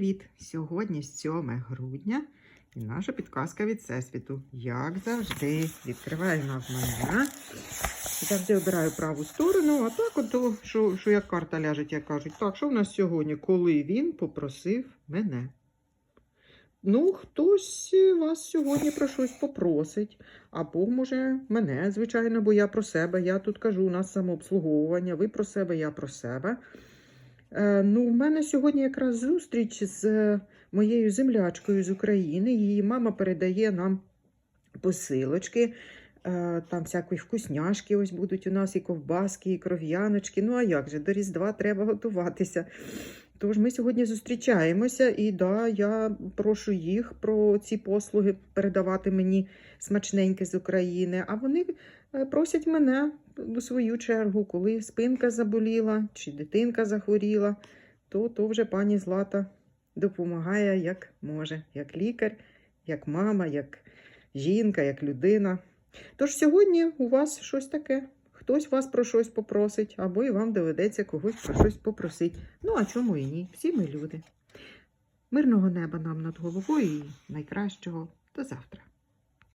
привіт! Сьогодні 7 грудня і наша підказка від Всесвіту. Як завжди, відкриваю навмання. Завжди обираю праву сторону, а так, от, що, що як карта ляжить, як кажуть. Так, що в нас сьогодні? Коли він попросив мене? Ну, хтось вас сьогодні про щось попросить. Або, може, мене, звичайно, бо я про себе. Я тут кажу, у нас самообслуговування. Ви про себе, я про себе. Е, ну, в мене сьогодні якраз зустріч з е, моєю землячкою з України. Її мама передає нам посилочки. Е, Там всякі вкусняшки ось будуть у нас і ковбаски, і кров'яночки. Ну а як же, до Різдва треба готуватися. Тож ми сьогодні зустрічаємося, і да, я прошу їх про ці послуги передавати мені смачненьке з України. А вони е, просять мене у свою чергу, коли спинка заболіла чи дитинка захворіла, то, то вже пані Злата допомагає як може, як лікар, як мама, як жінка, як людина. Тож сьогодні у вас щось таке. Хтось вас про щось попросить, або і вам доведеться когось про щось попросити. Ну, а чому і ні? Всі ми люди. Мирного неба нам над головою і найкращого до завтра.